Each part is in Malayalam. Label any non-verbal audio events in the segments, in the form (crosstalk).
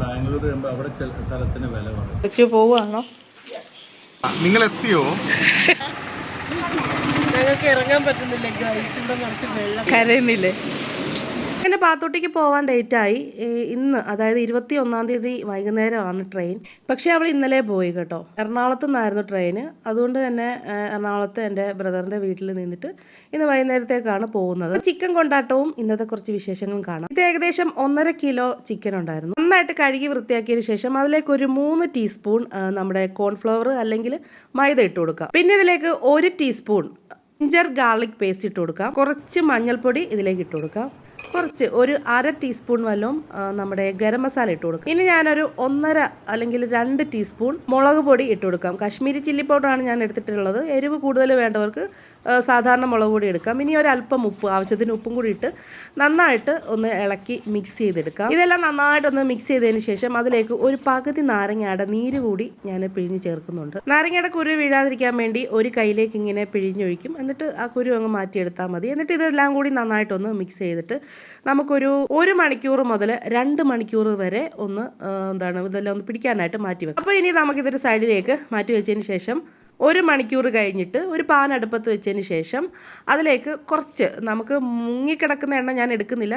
ബാംഗ്ലൂർ വരുമ്പോൾ അവിടെ സ്ഥലത്തിന് വില കുറയും കൊച്ചു നിങ്ങൾ എത്തിയോ ഞങ്ങൾക്ക് ഇറങ്ങാൻ പറ്റുന്നില്ല കരയുന്നില്ലേ? അങ്ങനെ പാത്തോട്ടേക്ക് പോകാൻ ഡേറ്റായി ഇന്ന് അതായത് ഇരുപത്തി ഒന്നാം തീയതി വൈകുന്നേരമാണ് ട്രെയിൻ പക്ഷേ അവൾ ഇന്നലെ പോയി കേട്ടോ. എറണാകുളത്ത് നിന്നായിരുന്നു ട്രെയിന് അതുകൊണ്ട് തന്നെ എറണാകുളത്ത് എന്റെ ബ്രദറിന്റെ വീട്ടിൽ നിന്നിട്ട് ഇന്ന് വൈകുന്നേരത്തേക്കാണ് പോകുന്നത്. ചിക്കൻ കൊണ്ടാട്ടവും ഇന്നത്തെ കുറച്ച് വിശേഷങ്ങളും കാണാം. ഇത് ഏകദേശം ഒന്നര കിലോ ചിക്കൻ ഉണ്ടായിരുന്നു. നന്നായിട്ട് കഴുകി വൃത്തിയാക്കിയതിന് ശേഷം അതിലേക്ക് ഒരു മൂന്ന് ടീസ്പൂൺ നമ്മുടെ കോൺഫ്ലവർ അല്ലെങ്കിൽ മൈദ ഇട്ട് കൊടുക്കുക പിന്നെ ഇതിലേക്ക് ഒരു ടീസ്പൂൺ ജിഞ്ചർ ഗാർലിക് പേസ്റ്റ് ഇട്ട് കൊടുക്കാം. കുറച്ച് മഞ്ഞൾപ്പൊടി ഇതിലേക്ക് ഇട്ട് കൊടുക്കാം. കുറച്ച് ഒരു അര ടീസ്പൂൺ വല്ലതും നമ്മുടെ ഗരം മസാല ഇട്ട് കൊടുക്കാം. ഇനി ഞാനൊരു ഒന്നര അല്ലെങ്കിൽ രണ്ട് ടീസ്പൂൺ മുളക് പൊടി ഇട്ട് കൊടുക്കാം. കാശ്മീരി ചില്ലി പൗഡറാണ് ഞാൻ എടുത്തിട്ടുള്ളത്. എരിവ് കൂടുതൽ വേണ്ടവർക്ക് സാധാരണ മുളക് പൊടി എടുക്കാം. ഇനി ഒരല്പം ഉപ്പ് ആവശ്യത്തിന് ഉപ്പും കൂടി ഇട്ട് നന്നായിട്ട് ഒന്ന് ഇളക്കി മിക്സ് ചെയ്തെടുക്കാം. ഇതെല്ലാം നന്നായിട്ടൊന്ന് മിക്സ് ചെയ്തതിന് ശേഷം അതിലേക്ക് ഒരു പകുതി നാരങ്ങയുടെ നീര് കൂടി ഞാൻ പിഴിഞ്ഞ് ചേർക്കുന്നുണ്ട്. നാരങ്ങയുടെ കുരു വീഴാതിരിക്കാൻ വേണ്ടി ഒരു കൈയിലേക്ക് ഇങ്ങനെ പിഴിഞ്ഞൊഴിക്കും. എന്നിട്ട് ആ കുരു അങ്ങ് മാറ്റിയെടുത്താൽ മതി. എന്നിട്ട് ഇതെല്ലാം കൂടി നന്നായിട്ടൊന്ന് മിക്സ് ചെയ്തിട്ട് നമുക്കൊരു ഒരു മണിക്കൂർ മുതൽ രണ്ട് മണിക്കൂർ വരെ ഒന്ന് എന്താണ് ഇതെല്ലാം ഒന്ന് പിടിക്കാനായിട്ട് മാറ്റി വെക്കാം. അപ്പോൾ ഇനി നമുക്കിതൊരു സൈഡിലേക്ക് മാറ്റി വെച്ചതിന് ശേഷം ഒരു മണിക്കൂർ കഴിഞ്ഞിട്ട് ഒരു പാൻ അടുപ്പത്ത് വെച്ചതിന് ശേഷം അതിലേക്ക് കുറച്ച് നമുക്ക് മുങ്ങിക്കിടക്കുന്ന എണ്ണ ഞാൻ എടുക്കുന്നില്ല.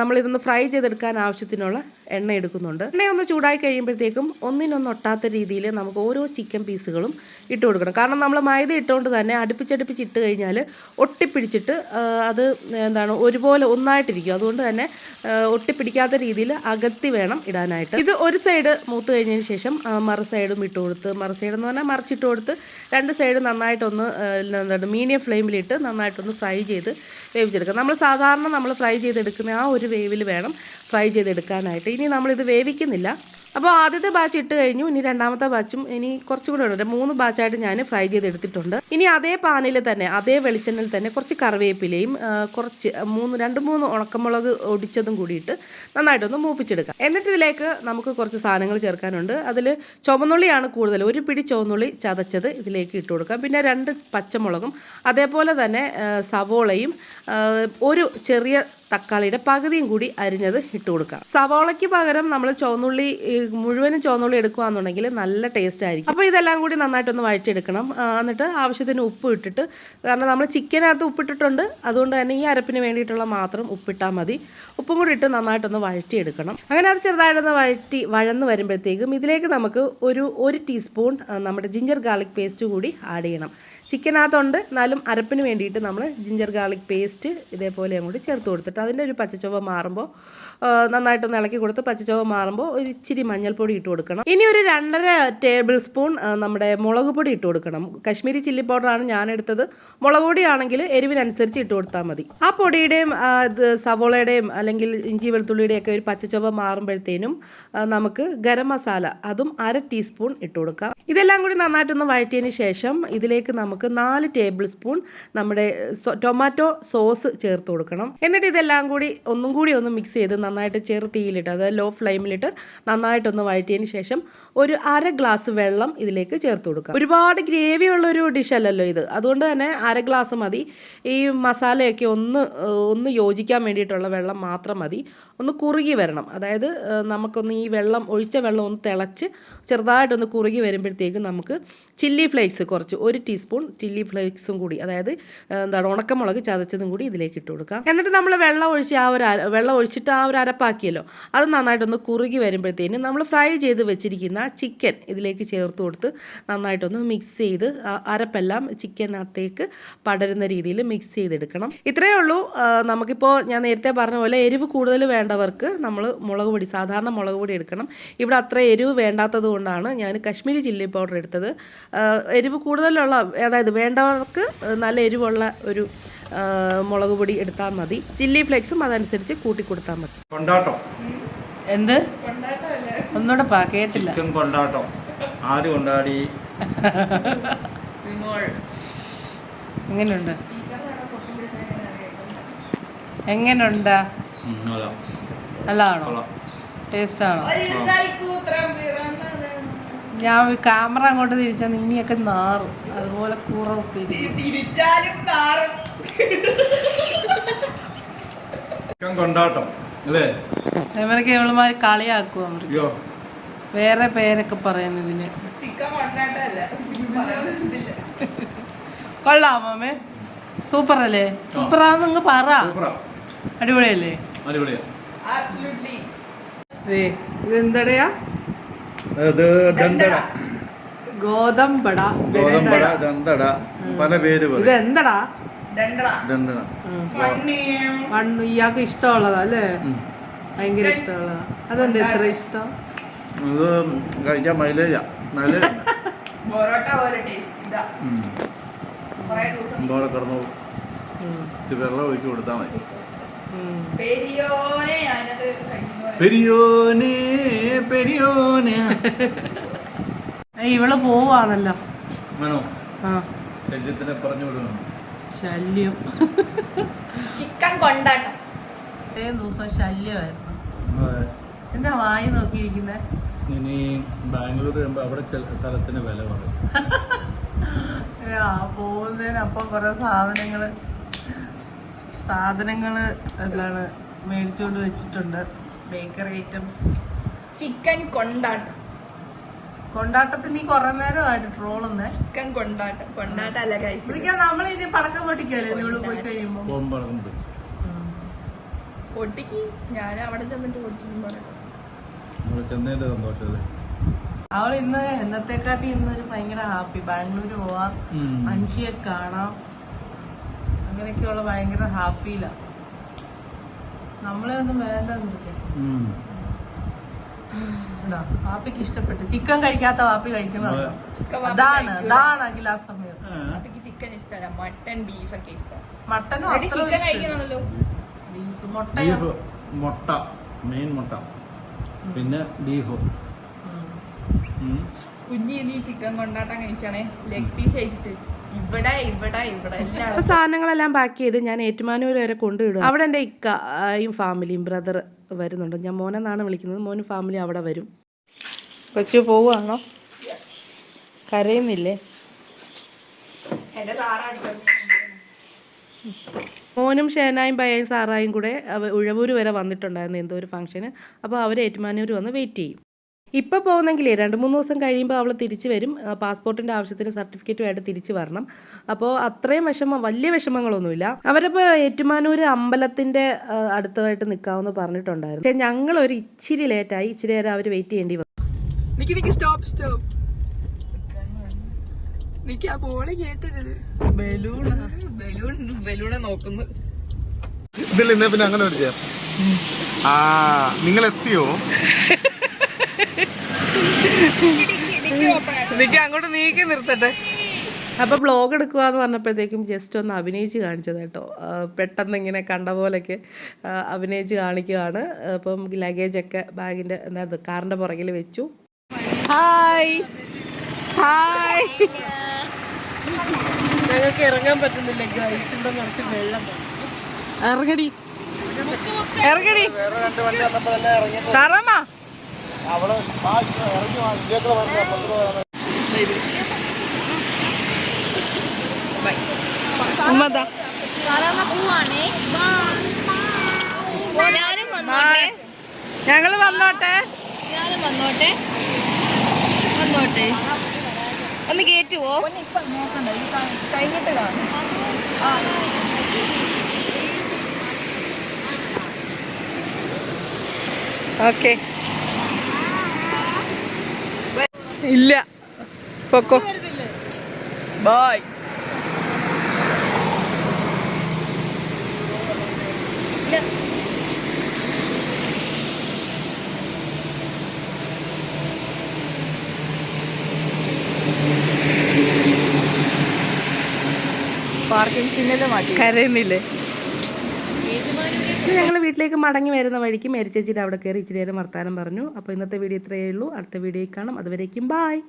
നമ്മളിതൊന്ന് ഫ്രൈ ചെയ്തെടുക്കാൻ ആവശ്യത്തിനുള്ള എണ്ണ എടുക്കുന്നുണ്ട്. എണ്ണ ഒന്ന് ചൂടായി കഴിയുമ്പോഴത്തേക്കും ഒന്നിനൊന്ന് ഒട്ടാത്ത രീതിയിൽ നമുക്ക് ഓരോ ചിക്കൻ പീസുകളും ഇട്ട് കൊടുക്കണം. കാരണം നമ്മൾ മൈദ ഇട്ടുകൊണ്ട് തന്നെ അടുപ്പിച്ചടുപ്പിച്ച് ഇട്ട് കഴിഞ്ഞാൽ ഒട്ടിപ്പിടിച്ചിട്ട് അത് എന്താണ് ഒരുപോലെ ഒന്നായിട്ടിരിക്കും. അതുകൊണ്ട് തന്നെ ഒട്ടിപ്പിടിക്കാത്ത രീതിയിൽ അകത്തി വേണം ഇടാനായിട്ട്. ഇത് ഒരു സൈഡ് മൂത്ത് കഴിഞ്ഞതിന് ശേഷം മറു സൈഡും ഇട്ട് കൊടുത്ത് മറു സൈഡ് എന്ന് പറഞ്ഞാൽ മറിച്ചിട്ട് കൊടുത്ത് രണ്ട് സൈഡ് നന്നായിട്ടൊന്ന് എന്താണ് മീഡിയം ഫ്ലെയിമിലിട്ട് നന്നായിട്ടൊന്ന് ഫ്രൈ ചെയ്ത് വേവിച്ചെടുക്കുക. നമ്മൾ സാധാരണ നമ്മൾ ഫ്രൈ ചെയ്തെടുക്കുന്ന ആ ഒരു വേവിൽ വേണം ഫ്രൈ ചെയ്തെടുക്കാനായിട്ട്. ഇനി നമ്മളിത് വേവിക്കുന്നില്ല. അപ്പോൾ ആദ്യത്തെ ബാച്ച് ഇട്ട് കഴിഞ്ഞു ഇനി രണ്ടാമത്തെ ബാച്ചും ഇനി കുറച്ചും കൂടെ ഉണ്ട് മൂന്ന് ബാച്ചായിട്ട് ഞാൻ ഫ്രൈ ചെയ്തെടുത്തിട്ടുണ്ട്. ഇനി അതേ പാനിൽ തന്നെ അതേ വെളിച്ചെണ്ണയിൽ തന്നെ കുറച്ച് കറിവേപ്പിലയും കുറച്ച് മൂന്ന് രണ്ട് മൂന്ന് ഉണക്കമുളക് ഒടിച്ചതും കൂടിയിട്ട് നന്നായിട്ടൊന്ന് മൂപ്പിച്ചെടുക്കാം. എന്നിട്ട് ഇതിലേക്ക് നമുക്ക് കുറച്ച് സാധനങ്ങൾ ചേർക്കാനുണ്ട്. അതിൽ ചുവന്നുള്ളിയാണ് കൂടുതൽ. ഒരു പിടി ചുവന്നുള്ളി ചതച്ചത് ഇതിലേക്ക് ഇട്ട് കൊടുക്കാം. പിന്നെ രണ്ട് പച്ചമുളകും അതേപോലെ തന്നെ സവോളയും ഒരു ചെറിയ തക്കാളിയുടെ പകുതിയും കൂടി അരിഞ്ഞത് ഇട്ട് കൊടുക്കാം സവോളയ്ക്ക് പകരം നമ്മൾ ചുവന്നുള്ളി മുഴുവനും ചുവന്നുള്ളി എടുക്കുകയാണെന്നുണ്ടെങ്കിൽ നല്ല ടേസ്റ്റ് ആയിരിക്കും. അപ്പോൾ ഇതെല്ലാം കൂടി നന്നായിട്ടൊന്ന് വഴറ്റിയെടുക്കണം. എന്നിട്ട് ആവശ്യത്തിന് ഉപ്പ് ഇട്ടിട്ട് കാരണം നമ്മൾ ചിക്കനകത്ത് ഉപ്പിട്ടിട്ടുണ്ട്. അതുകൊണ്ട് തന്നെ ഈ അരപ്പിന് വേണ്ടിയിട്ടുള്ള മാത്രം ഉപ്പിട്ടാൽ മതി. ഉപ്പും കൂടി ഇട്ട് നന്നായിട്ടൊന്ന് വഴറ്റിയെടുക്കണം. അങ്ങനെ അത് ചെറുതായിട്ടൊന്ന് വഴറ്റി വഴന്ന് വരുമ്പോഴത്തേക്കും ഇതിലേക്ക് നമുക്ക് ഒരു ഒരു ടീസ്പൂൺ നമ്മുടെ ജിഞ്ചർ ഗാർലിക് പേസ്റ്റ് കൂടി ആഡ് ചെയ്യണം. ചിക്കനകത്തുണ്ട്. എന്നാലും അരപ്പിന് വേണ്ടിയിട്ട് നമ്മൾ ജിഞ്ചർ ഗാർലിക് പേസ്റ്റ് ഇതേപോലെ അങ്ങോട്ട് ചേർത്ത് കൊടുത്തിട്ട് അതിന്റെ ഒരു പച്ചച്ചുവ മാറുമ്പോൾ നന്നായിട്ടൊന്ന് ഇളക്കി കൊടുത്ത് പച്ചച്ചുവ മാറുമ്പോൾ ഒരു ഇച്ചിരി മഞ്ഞൾപ്പൊടി ഇട്ട് കൊടുക്കണം. ഇനി ഒരു രണ്ടര ടേബിൾ സ്പൂൺ നമ്മുടെ മുളക് പൊടി ഇട്ട് കൊടുക്കണം. കശ്മീരി ചില്ലി പൗഡറാണ് ഞാൻ എടുത്തത് മുളക് പൊടിയാണെങ്കിൽ എരിവിനനുസരിച്ച് ഇട്ട് കൊടുത്താൽ മതി. ആ പൊടിയുടെയും സവോളയുടെയും അല്ലെങ്കിൽ ഇഞ്ചി വെളുത്തുള്ളിയുടെയും ഒക്കെ ഒരു പച്ചച്ചുവ മാറുമ്പോഴത്തേനും നമുക്ക് ഗരം മസാല അതും അര ടീസ്പൂൺ ഇട്ട് കൊടുക്കാം. ഇതെല്ലാം കൂടി നന്നായിട്ടൊന്ന് വഴറ്റിയതിന് ശേഷം ഇതിലേക്ക് നമുക്ക് നാല് ടേബിൾ സ്പൂൺ നമ്മുടെ ടൊമാറ്റോ സോസ് ചേർത്ത് കൊടുക്കണം. എന്നിട്ട് ഇതെല്ലാം കൂടി ഒന്നും കൂടി ഒന്ന് മിക്സ് ചെയ്ത് നന്നായിട്ട് ചെറു തീയിലിട്ട് അതായത് ലോ ഫ്ലെയിമിലിട്ട് നന്നായിട്ടൊന്ന് വഴറ്റിയതിന് ശേഷം ഒരു അര ഗ്ലാസ് വെള്ളം ഇതിലേക്ക് ചേർത്ത് കൊടുക്കുക. ഒരുപാട് ഗ്രേവി ഉള്ള ഒരു ഡിഷ് അല്ലല്ലോ ഇത്. അതുകൊണ്ട് തന്നെ അര ഗ്ലാസ് മതി. ഈ മസാലയൊക്കെ ഒന്ന് ഒന്ന് യോജിക്കാൻ വേണ്ടിയിട്ടുള്ള വെള്ളം മാത്രം മതി. ഒന്ന് കുറുകി വരണം. അതായത് നമുക്കൊന്ന് ഈ വെള്ളം ഒഴിച്ച വെള്ളം ഒന്ന് തിളച്ച് ചെറുതായിട്ടൊന്ന് കുറുകി വരുമ്പോഴത്തേക്ക് നമുക്ക് ചില്ലി ഫ്ലേക്സ് കുറച്ച് ഒരു ടീസ്പൂൺ ചില്ലി ഫ്ലേക്സും കൂടി അതായത് എന്താണ് ഉണക്കമുളക് ചതച്ചതും കൂടി ഇതിലേക്ക് ഇട്ട് കൊടുക്കാം എന്നിട്ട് നമ്മൾ വെള്ളം ഒഴിച്ച് ആ ഒരു വെള്ളം ഒഴിച്ചിട്ട് ആ ഒരു അരപ്പാക്കിയല്ലോ. അത് നന്നായിട്ടൊന്ന് കുറുകി വരുമ്പോഴത്തേനും നമ്മൾ ഫ്രൈ ചെയ്ത് വെച്ചിരിക്കുന്ന ചിക്കൻ ഇതിലേക്ക് ചേർത്ത് കൊടുത്ത് നന്നായിട്ടൊന്ന് മിക്സ് ചെയ്ത് അരപ്പെല്ലാം ചിക്കനകത്തേക്ക് പടരുന്ന രീതിയിൽ മിക്സ് ചെയ്തെടുക്കണം. ഇത്രയേ ഉള്ളൂ. നമുക്കിപ്പോൾ ഞാൻ നേരത്തെ പറഞ്ഞ പോലെ എരിവ് കൂടുതൽ വേണ്ടവർക്ക് നമ്മൾ മുളക് പൊടി സാധാരണ മുളക് പൊടി എടുക്കണം. ഇവിടെ അത്ര എരിവ് വേണ്ടാത്തത് കൊണ്ടാണ് ഞാൻ കശ്മീരി ചില്ലി പൗഡർ എടുത്തത്. എരിവ് കൂടുതലുള്ള അതായത് വേണ്ടവർക്ക് നല്ല എരിവുള്ള ഒരു മുളക് പൊടി എടുത്താൽ മതി. ചില്ലി ഫ്ലേക്സും അതനുസരിച്ച് കൂട്ടി കൊടുത്താൽ മതി. കൊണ്ടാട്ടം. എന്ത്? ഒന്നുകൂടെ കേട്ടില്ല. ചിക്കൻ കൊണ്ടാട്ടം. ആര് കൊണ്ടാടി? എങ്ങനെയുണ്ട് എങ്ങനെയുണ്ട്. നല്ലതാണോ? കൊള്ളാം. ടേസ്റ്റ് ആണോ ഞാൻ ക്യാമറ അങ്ങോട്ട് തിരിച്ചാൽ ഇനിയൊക്കെ നാറും. അതുപോലെ കൂറ തിരിച്ചാലും നാറും. കൊണ്ടാട്ടം. അല്ലേ? ഇവരൊക്കെ ഇവളുമാര് കളിയാക്കും അവർക്ക്. അയ്യോ. വേറെ പേരൊക്കെ പറയുന്നതിന് കൊള്ളാമോ അമ്മേ സൂപ്പർ അല്ലേ സൂപ്പറാന്ന് പറ. സൂപ്പറാ. അടിപൊളിയല്ലേ? അടിപൊളിയാ. ദേ, ഇതെന്തടയാ? ഇത് ദന്തട. ഗോതമ്പട. ഗോതമ്പട ദന്തട. പല പേര് ഇത് പറയും. എന്തടാ മണ്ണ് ഇയാൾക്ക് ഇഷ്ടമുള്ളതാ അല്ലേ. ഭയങ്കര ഇഷ്ടമുള്ളതാ. അതെന്താ ഇത്ര ഇഷ്ടം? അത് കഴിക്കാൻ മൈലേജാ. നല്ല (laughs) പൊറോട്ട പോലെ ടേസ്റ്റ് ഇതാ. കുറേ ദിവസം എന്തോടെ കിടന്നു ഇച്ചിരി വെള്ളം ഒഴിച്ച് കൊടുത്താൽ മതി. ഉം. പെരിയോനെ ഞാനത് കഴിക്കുന്ന പെരിയോനെ പെരിയോനെ. ഇവൾ പോവാണല്ലോ. മനോ ശല്യത്തിനെ പറഞ്ഞു വിടുന്നു ശല്യം. ചിക്കൻ കൊണ്ടാട്ടം. ഇത്രയും ദിവസം ശല്യമായിരുന്നു. എന്നാ വായി നോക്കിയിരിക്കുന്നേ? ഇനി ബാംഗ്ലൂർ വരുമ്പോ അവിടെ സ്ഥലത്തിന് വില പറയും. (laughs) പോകുന്നതിനപ്പം കുറെ സാധനങ്ങൾ സാധനങ്ങൾ എന്താണ് മേടിച്ചുകൊണ്ട് വെച്ചിട്ടുണ്ട്. Bakery items. ചിക്കൻ കൊണ്ടാട്ടം. കൊണ്ടാട്ടത്തിന് ഈ കൊറേ നേരമായിട്ട് ട്രോളുന്നേ ചിക്കൻ കൊണ്ടാട്ടം കൊണ്ടാട്ടല്ല അല്ല കഴിച്ചത്. വിളിക്കാൻ നമ്മളിനി പടക്കം പൊട്ടിക്കല്ലേ നിങ്ങൾ പോയി കഴിയുമ്പോ? പൊട്ടിക്കി. ഞാൻ അവിടെ ചെന്നിട്ട് പൊട്ടിക്കും അവൾ ചെന്നതിന്റെ അവൾ ഇന്ന് എന്നത്തെക്കാട്ടി ഇന്നൊരു ഭയങ്കര ഹാപ്പി ബാംഗ്ലൂർ പോവാം. അൻഷിയെ കാണാം. അങ്ങനെയൊക്കെയുള്ള ഭയങ്കര ഹാപ്പിയില നമ്മളെ ഒന്നും വേണ്ടെന്ന്. ഉണ്ടോ? വാപ്പിക്ക് ഇഷ്ടപ്പെട്ടു. ചിക്കൻ കഴിക്കാത്ത വാപ്പി കഴിക്കുന്നതാണ് അതാണ്. അതാണ് അഖില സമയം. ആ. ചിക്കൻ ഇഷ്ടമല്ല. മട്ടൻ ബീഫ് ഒക്കെ ഇഷ്ടം. മട്ടനും ചിക്കൻ കഴിക്കണമല്ലോ. ബീഫ് മുട്ട. മെയിൻ മുട്ട. പിന്നെ ബീഫ്. കുഞ്ഞി നീ ചിക്കൻ കൊണ്ടാട്ടം കഴിച്ചാണേ. ലെഗ് പീസ് കഴിച്ചിട്ട് ഇവിടെ ഇവിടെ ഇവിടെ. എല്ലാം സാധനങ്ങളെല്ലാം പാക്ക് ചെയ്ത് ഞാൻ ഏറ്റുമാനൂർ വരെ കൊണ്ടുവിടും അവിടെ എന്റെ ഇക്കയും ഫാമിലിയും ബ്രദർ വരുന്നുണ്ട്. ഞാൻ മോനെന്നാണ് വിളിക്കുന്നത്. മോനും ഫാമിലി അവിടെ വരും. കൊച്ചു പോവുകയാണോ? കരയുന്നില്ലേ? മോനും ഷേനായും പയ്യായും സാറായും കൂടെ ഉഴവൂർ വരെ വന്നിട്ടുണ്ടായിരുന്നു എന്തോ ഒരു ഫംഗ്ഷന് അപ്പോൾ അവർ ഏറ്റുമാനൂർ വന്ന് വെയിറ്റ് ചെയ്യും. ഇപ്പോൾ പോകുന്നെങ്കിലേ രണ്ട് മൂന്ന് ദിവസം കഴിയുമ്പോൾ അവൾ തിരിച്ചു വരും. പാസ്പോർട്ടിന്റെ ആവശ്യത്തിന് സർട്ടിഫിക്കറ്റുമായിട്ട് തിരിച്ചു വരണം. അപ്പോൾ അത്രയും വിഷമം വലിയ വിഷമങ്ങളൊന്നുമില്ല. അവരിപ്പോൾ ഏറ്റുമാനൂർ അമ്പലത്തിന്റെ അടുത്തായിട്ട് നിൽക്കാമെന്ന് പറഞ്ഞിട്ടുണ്ടായിരുന്നു. പക്ഷേ ഞങ്ങൾ ഒരു ഇച്ചിരി ലേറ്റായി ഇച്ചിരി നേരം അവർ വെയിറ്റ് ചെയ്യേണ്ടി വന്നു. സ്റ്റോപ്പ് സ്റ്റോപ്പ് ഇതിൽ ഇന്നേ പിന്നെ അങ്ങനെ ഒരു ആ നിങ്ങൾ എത്തിയോ നിക്ക് അങ്ങോട്ട് നീക്കി നിർത്തട്ടെ. അപ്പോൾ ബ്ലോഗ് എടുക്കുക എന്ന് പറഞ്ഞപ്പോഴത്തേക്കും ജസ്റ്റ് ഒന്ന് അഭിനയിച്ച് കാണിച്ചത് കേട്ടോ. പെട്ടെന്ന് ഇങ്ങനെ കണ്ട പോലെയൊക്കെ അഭിനയിച്ച് കാണിക്കുകയാണ്. അപ്പം ലഗേജൊക്കെ ബാഗിന്റെ എന്താ കാറിന്റെ പുറകിൽ വെച്ചു. ഹായ് ഹായ് ഞങ്ങൾക്ക് ഇറങ്ങാൻ പറ്റുന്നില്ല ഗൈസ് ഇവിടെ നിറച്ച് വെള്ളം ഇറങ്ങടി. ഇറങ്ങടി. പോവാണേ. ഞാനും വന്നോട്ടെ. ഞങ്ങൾ വന്നോട്ടെ. ഞാനും വന്നോട്ടെ. വന്നോട്ടെ. ഒന്ന് കേറ്റുവോ? കഴിഞ്ഞിട്ട് കാണും. ഓക്കെ. ഇല്ല. പൊക്കോ. ബായ് പാർക്കിംഗ് സിഗ്നൽ മാറ്റി. കരയുന്നില്ലേ? ഞങ്ങൾ വീട്ടിലേക്ക് മടങ്ങി വരുന്ന വഴിക്ക് മേരിച്ചേച്ചിയുടെ അവിടെ കയറി ഇച്ചിരി നേരം വർത്താനം പറഞ്ഞു. അപ്പോൾ ഇന്നത്തെ വീഡിയോ ഇത്രയേ ഉള്ളൂ. അടുത്ത വീഡിയോയിൽ കാണാം. അതുവരേക്കും ബായ്